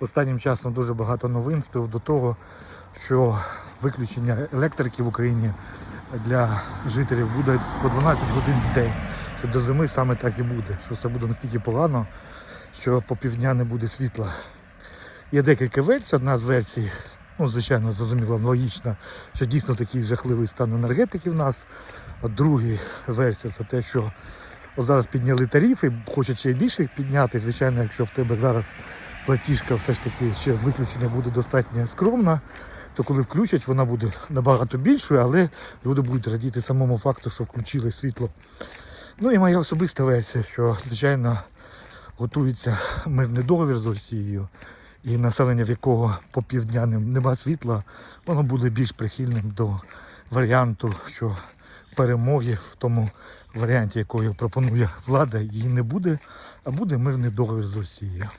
Останнім часом дуже багато новин з приводу того, що виключення електрики в Україні для жителів буде по 12 годин в день. Що до зими саме так і буде, що все буде настільки погано, що по півдня не буде світла. Є декілька версій. Одна з версій, ну, звичайно, зрозуміло, логічна, що дійсно такий жахливий стан енергетики в нас. А друга версія це те, що зараз підняли тарифи, хочуть ще більше їх підняти. Звичайно, якщо в тебе зараз платіжка все ж таки ще з виключення буде достатньо скромна, то коли включать, вона буде набагато більшою, але люди будуть радіти самому факту, що включили світло. Ну і моя особиста версія, що звичайно готується мирний договір з Росією, і населення, в якого по півдня нема світла, воно буде більш прихильним до варіанту, що перемоги в тому варіанті, якою пропонує влада, її не буде, а буде мирний договір з Росією.